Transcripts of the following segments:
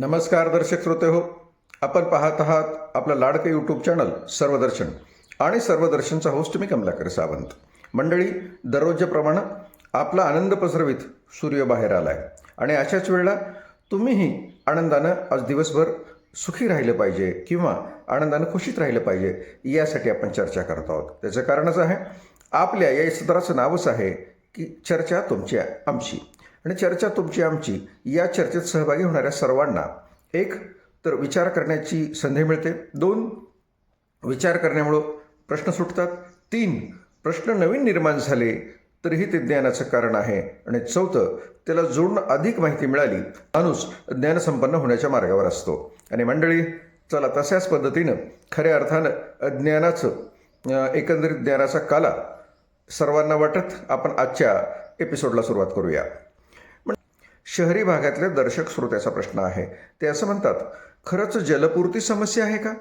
नमस्कार दर्शक श्रोते हो. आपण पाहत आहात आपलं लाडकं यूट्यूब चॅनल सर्वदर्शन. आणि सर्वदर्शनचा होस्ट मी कमलाकर सावंत. मंडळी दररोजच्याप्रमाणे आपला आनंद पसरवीत सूर्य बाहेर आला आहे आणि अशाच वेळेला तुम्हीही आनंदानं आज दिवसभर सुखी राहिलं पाहिजे किंवा आनंदानं खुशीत राहिलं पाहिजे यासाठी आपण चर्चा करत आहोत. त्याचं कारणच आहे आपल्या या सत्राचं नावच आहे की चर्चा तुमची आमची. आणि चर्चा तुमची आमची या चर्चेत सहभागी होणाऱ्या सर्वांना एक तर विचार करण्याची संधी मिळते. दोन विचार करण्यामुळं प्रश्न सुटतात. तीन प्रश्न नवीन निर्माण झाले तरीही ते ज्ञानाचं कारण आहे. आणि चौथं त्याला जोडून अधिक माहिती मिळाली माणूस ज्ञानसंपन्न होण्याच्या मार्गावर असतो. आणि मंडळी चला तशाच पद्धतीनं खऱ्या अर्थानं ज्ञानाचं एकंदरीत ज्ञानाचा काला सर्वांना वाटत आपण आजच्या एपिसोडला सुरुवात करूया. शहरी भागातल्या दर्शक श्रोत्याचा प्रश्न आहे. ते असं म्हणतात खरंच जलपूर्ती समस्या आहे का?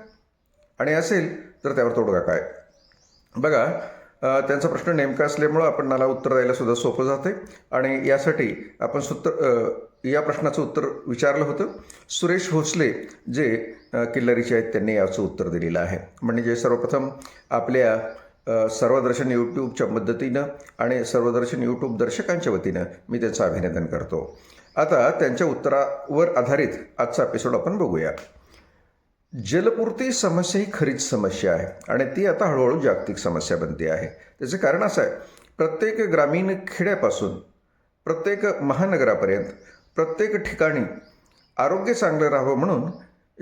आणि असेल तर त्यावर तोडगा काय? बघा त्यांचा प्रश्न नेमका असल्यामुळं आपण मला उत्तर द्यायला सुद्धा सोपं जाते आणि यासाठी आपण सुत्तर या प्रश्नाचं उत्तर विचारलं होतं. सुरेश भोसले जे किल्लरीचे किल्लारीचे आहेत त्यांनी याचं उत्तर दिलेलं आहे. म्हणजे सर्वप्रथम आपल्या सर्वदर्शन यूट्यूबच्या मदतीनं आणि सर्वदर्शन यूट्यूब दर्शकांच्या वतीनं मी त्याचं अभिनंदन करतो. आता त्यांच्या उत्तरावर आधारित आजचा एपिसोड आपण बघूया. जलपूर्ती समस्या ही खरीच समस्या आहे आणि ती आता हळूहळू जागतिक समस्या बनते आहे. त्याचं कारण असं आहे प्रत्येक ग्रामीण खेड्यापासून प्रत्येक महानगरापर्यंत प्रत्येक ठिकाणी आरोग्य चांगलं राहावं म्हणून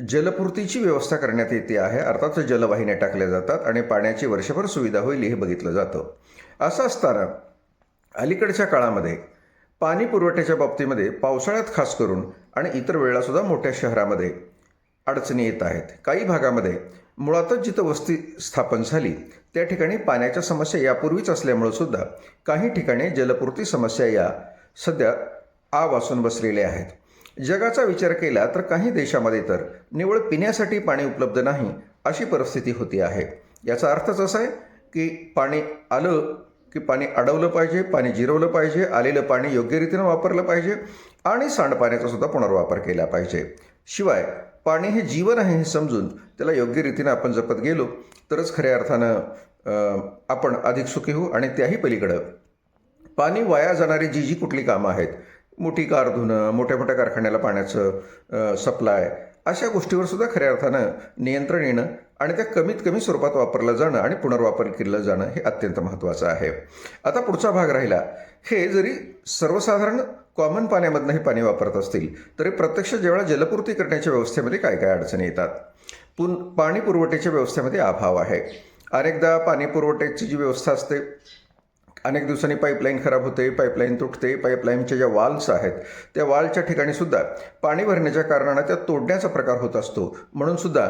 जलपूर्तीची व्यवस्था करण्यात येते आहे. अर्थात जलवाहिन्या टाकल्या जातात आणि पाण्याची वर्षभर सुविधा होईल हे बघितलं जातं. असं असताना अलीकडच्या काळामध्ये पाणी पुरवठ्याच्या बाबतीमध्ये पावसाळ्यात खास करून आणि इतर वेळेलासुद्धा मोठ्या शहरामध्ये अडचणी येत आहेत. काही भागामध्ये मुळातच जिथं वस्ती स्थापन झाली त्या ठिकाणी पाण्याच्या समस्या यापूर्वीच असल्यामुळं सुद्धा काही ठिकाणी जलपुरती समस्या या सध्या आ बसलेल्या आहेत. जगाचा विचार केला तर काही देशामध्ये तर निवळ पिण्यासाठी पाणी उपलब्ध नाही अशी परिस्थिती होती आहे. याचा अर्थच असा आहे की पाणी आलं की पाणी अडवलं पाहिजे पाणी जिरवलं पाहिजे आलेलं पाणी योग्य रीतीनं वापरलं पाहिजे आणि सांडपाण्याचा सुद्धा पुनर्वापर केला पाहिजे. शिवाय पाणी हे जीवन आहे हे समजून त्याला योग्य रीतीनं आपण जपत गेलो तरच खऱ्या अर्थानं आपण अधिक सुखी होऊ आणि त्याही पलीकडं. पाणी वाया जाणारी जी जी कुठली कामं आहेत मोठी कार धुणं मोठ्या मोठ्या कारखान्याला पाण्याचं सप्लाय अशा गोष्टीवर सुद्धा खऱ्या अर्थानं नियंत्रण येणं आणि त्या कमीत कमी स्वरूपात वापरलं जाणं आणि पुनर्वापर केलं जाणं हे अत्यंत महत्त्वाचं आहे. आता पुढचा भाग राहिला. हे जरी सर्वसाधारण कॉमन पाण्यामधनं हे पाणी वापरत असतील तरी प्रत्यक्ष जेव्हा जलपूर्ती करण्याच्या व्यवस्थेमध्ये काय काय अडचणी येतात? पुन पाणी पुरवठ्याच्या व्यवस्थेमध्ये अभाव आहे. अनेकदा पाणी पुरवठ्याची जी व्यवस्था असते अनेक दिवसांनी पाईपलाईन खराब होते पाईपलाईन तुटते पाईपलाईनच्या ज्या वाल्स आहेत त्या वालच्या ठिकाणी सुद्धा पाणी भरण्याच्या कारणानं त्या तोडण्याचा प्रकार होत असतो. म्हणून सुद्धा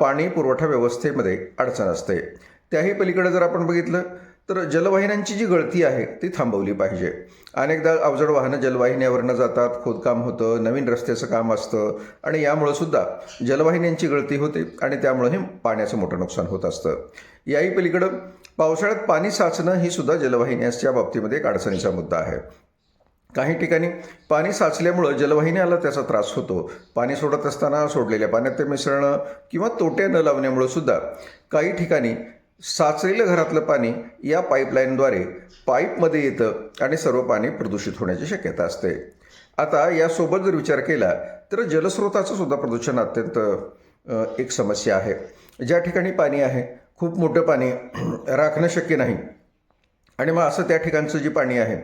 पाणी पुरवठा व्यवस्थेमध्ये अडचण असते. त्याही पलीकडे जर आपण बघितलं तर जलवाहिन्यांची जी गळती आहे ती थांबवली पाहिजे. अनेकदा अवजड वाहनं जलवाहिन्यावरनं जातात खोदकाम होतं नवीन रस्त्याचं काम असतं आणि यामुळं सुद्धा जलवाहिन्यांची गळती होते आणि त्यामुळंही पाण्याचं मोठं नुकसान होत असतं. याही पलीकडं पावसाळ्यात पाणी साचणं ही सुद्धा जलवाहिन्याच्या बाबतीमध्ये एक अडचणीचा मुद्दा आहे. काही ठिकाणी पाणी साचल्यामुळं जलवाहिन्याला त्याचा त्रास होतो. पाणी सोडत असताना सोडलेल्या पाण्यात ते मिसळणं किंवा तोट्या न लावण्यामुळं सुद्धा काही ठिकाणी साचलेलं घरातलं पाणी या पाईपलाईनद्वारे पाईपमध्ये येतं आणि सर्व पाणी प्रदूषित होण्याची शक्यता असते. आता यासोबत जर विचार केला तर जलस्रोताचं सुद्धा प्रदूषण अत्यंत एक समस्या आहे. ज्या ठिकाणी पाणी आहे खूप मोठं पाणी राखणं शक्य नाही. आणि मग असं त्या ठिकाणचं जे पाणी आहे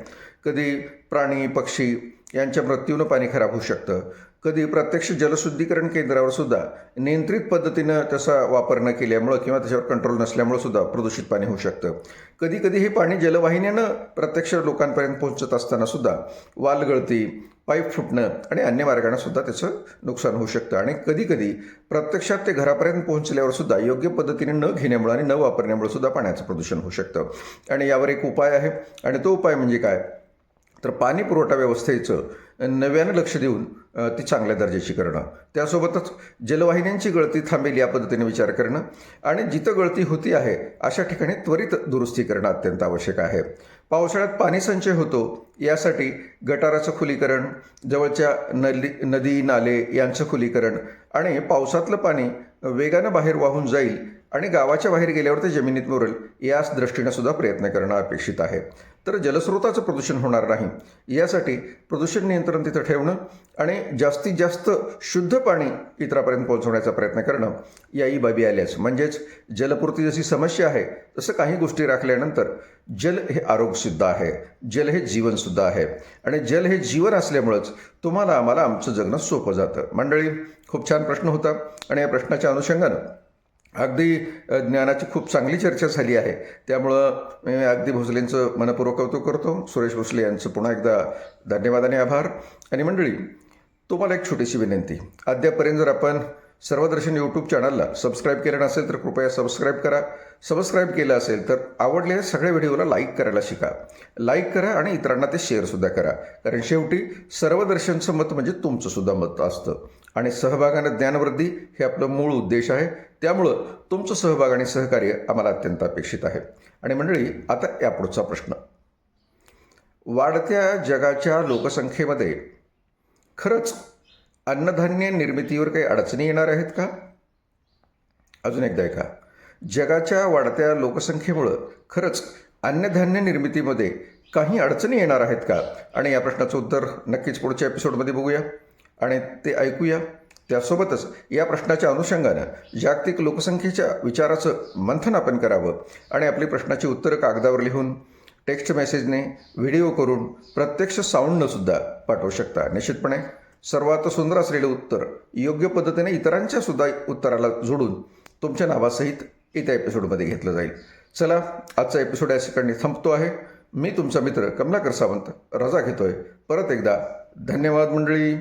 कधी प्राणी पक्षी यांच्या मृत्यूनं पाणी खराब होऊ शकतं कधी प्रत्यक्ष जलशुद्धीकरण केंद्रावर सुद्धा नियंत्रित पद्धतीनं त्याचा वापर न केल्यामुळं किंवा त्याच्यावर कंट्रोल नसल्यामुळं सुद्धा प्रदूषित पाणी होऊ शकतं. कधी कधी हे पाणी जलवाहिन्यानं प्रत्यक्ष लोकांपर्यंत पोहोचत असताना सुद्धा वालगळती पाईप फुटणं आणि अन्य मार्गाने सुद्धा त्याचं नुकसान होऊ शकतं. आणि कधी कधी प्रत्यक्षात ते घरापर्यंत पोहोचल्यावर सुद्धा योग्य पद्धतीने न घेण्यामुळे आणि न वापरण्यामुळे सुद्धा पाण्याचं प्रदूषण होऊ शकतं. आणि यावर एक उपाय आहे. आणि तो उपाय म्हणजे काय? तर पाणी पुरवठा व्यवस्थेचं नव्यानं लक्ष देऊन ती चांगल्या दर्जाची करणं. त्यासोबतच जलवाहिन्यांची गळती थांबेल या पद्धतीने विचार करणं आणि जिथं गळती होती आहे अशा ठिकाणी त्वरित दुरुस्ती करणं अत्यंत आवश्यक आहे. पावसाळ्यात पाणी संचय होतो यासाठी गटाराचं खुलीकरण जवळच्या नली नदी नाले यांचं खुलीकरण आणि पावसातलं पाणी वेगानं बाहेर वाहून जाईल आणि गावाच्या बाहेर गेल्यावर ते जमिनीत मुरेल याच दृष्टीनं सुद्धा प्रयत्न करणं अपेक्षित आहे. तर जलस्रोताचं प्रदूषण होणार नाही. यासाठी प्रदूषण नियंत्रण तिथं ठेवणं आणि जास्तीत जास्त शुद्ध पाणी इतरापर्यंत पोहोचवण्याचा प्रयत्न करणं याही बाबी आल्याच. म्हणजेच जलपूर्ती जशी समस्या आहे तसं काही गोष्टी राखल्यानंतर जल हे आरोग्यसुद्धा आहे. जल हे जीवनसुद्धा आहे. आणि जल हे जीवन असल्यामुळंच तुम्हाला आम्हाला आमचं जगणं सोपं जातं. मंडळी खूप छान प्रश्न होता. आणि या प्रश्नाच्या अनुषंगानं अगदी ज्ञानाची खूप चांगली चर्चा झाली आहे. त्यामुळं मी अगदी भोसलेंचं मनपूर्वक कौतुक करतो. सुरेश भोसले यांचं पुन्हा एकदा धन्यवाद आणि आभार. आणि मंडळी तुम्हाला एक छोटीशी विनंती. अद्यापर्यंत जर आपण सर्वदर्शन यूट्यूब चॅनलला सबस्क्राईब केलं नसेल तर कृपया सबस्क्राईब करा. सबस्क्राईब केलं असेल तर आवडलेल्या सगळ्या व्हिडिओला लाईक करायला शिका. लाईक करा आणि इतरांना ते शेअरसुद्धा करा. कारण शेवटी सर्वदर्शनचं मत म्हणजे तुमचंसुद्धा मत असतं. आणि सहभागानं ज्ञानवृद्धी हे आपलं मूळ उद्देश आहे. त्यामुळं तुमचं सहभाग आणि सहकार्य आम्हाला अत्यंत अपेक्षित आहे. आणि मंडळी आता यापुढचा प्रश्न. वाढत्या जगाच्या लोकसंख्येमध्ये खरंच अन्नधान्य निर्मितीवर काही अडचणी येणार आहेत का? अजून एकदा ऐका. जगाच्या वाढत्या लोकसंख्येमुळं खरंच अन्नधान्य निर्मितीमध्ये काही अडचणी येणार आहेत का? आणि या प्रश्नाचं उत्तर नक्कीच पुढच्या एपिसोडमध्ये बघूया. आणि ते ऐकूया. त्यासोबतच या प्रश्नाच्या अनुषंगानं जागतिक लोकसंख्येच्या विचाराचं मंथन आपण करावं आणि आपली प्रश्नाची उत्तरं कागदावर लिहून टेक्स्ट मेसेजने व्हिडिओ करून प्रत्यक्ष साऊंडनं सुद्धा पाठवू शकता. निश्चितपणे. सर्वात सुंदर असलेलं उत्तर. योग्य पद्धतीने इतरांच्या सुद्धा उत्तराला जोडून तुमच्या नावासहित येत्या एपिसोडमध्ये घेतलं जाईल. चला आजचा एपिसोड या ठिकाणी थांबतो आहे. मी तुमचा मित्र कमलाकर सावंत रजा घेतोय. परत एकदा धन्यवाद मंडळी.